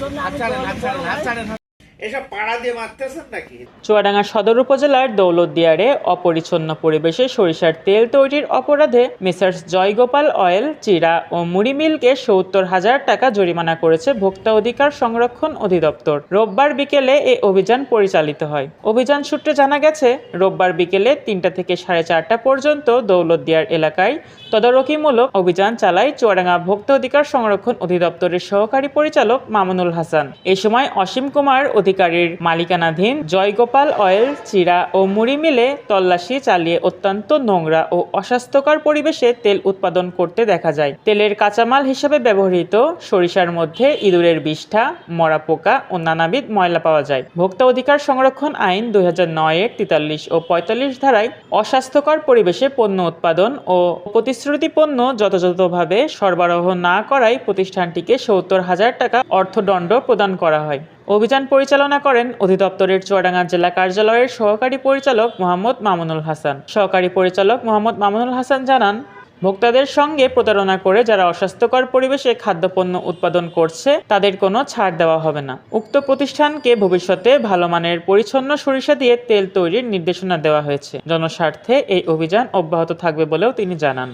জন্য আমি ছাড়েন, বড়- হাত ছাড়েন, বড় হাত ভাই। ছাড়েন, হাত- এসব পাড়া দিয়ে মারতেছেন নাকি? চুয়াডাঙ্গা সদর উপজেলার দৌলতদিয়ারে অপরিচ্ছন্ন পরিবেশে সরিষার তেল তৈরির অপরাধে মিসার্স জয়গোপাল অয়েল, চিরা ও মুড়ি মিলকে সত্তর হাজার টাকা জরিমানা করেছে ভোক্তা অধিকার সংরক্ষণ অধিদপ্তর। রোববার বিকেলে এ অভিযান পরিচালিত হয়। অভিযান সূত্রে জানা গেছে, রোববার বিকেলে তিনটা থেকে সাড়ে চারটা পর্যন্ত দৌলতদিয়ার এলাকায় তদারকিমূলক অভিযান চালায় চুয়াডাঙ্গা ভোক্তা অধিকার সংরক্ষণ অধিদপ্তরের সহকারী পরিচালক মামুনুল হাসান। এ সময় অসীম কুমার অধিকারীর মালিকানাধীন জয়গোপাল অয়েল, চিরা ও মুড়ি মিলে তল্লাশি চালিয়ে অত্যন্ত নোংরা ও অস্বাস্থ্যকর পরিবেশে তেল উৎপাদন করতে দেখা যায়। তেলের কাঁচামাল হিসেবে ব্যবহৃত সরিষার মধ্যে ইঁদুরের বিষ্ঠা, মরা পোকা ও নানাবিধ ময়লা পাওয়া যায়। ভোক্তা অধিকার সংরক্ষণ আইন দুই হাজার নয়ের তেতাল্লিশ ও পঁয়তাল্লিশ ধারায় অস্বাস্থ্যকর পরিবেশে পণ্য উৎপাদন ও প্রতিশ্রুতি পণ্য যথাযথভাবে সরবরাহ না করায় প্রতিষ্ঠানটিকে সত্তর হাজার টাকা অর্থদণ্ড প্রদান করা হয়। অভিযান পরিচালনা করেন অধিদপ্তরের চুয়াডাঙ্গা জেলা কার্যালয়ের সহকারী পরিচালক মোহাম্মদ মামুনুল হাসান। সহকারী পরিচালক মোহাম্মদ মামুনুল হাসান জানান, ভোক্তাদের সঙ্গে প্রতারণা করে যারা অস্বাস্থ্যকর পরিবেশে খাদ্যপণ্য উৎপাদন করছে, তাদের কোনো ছাড় দেওয়া হবে না। উক্ত প্রতিষ্ঠানকে ভবিষ্যতে ভালো মানের পরিচ্ছন্ন সরিষা দিয়ে তেল তৈরির নির্দেশনা দেওয়া হয়েছে। জনস্বার্থে এই অভিযান অব্যাহত থাকবে বলেও তিনি জানান।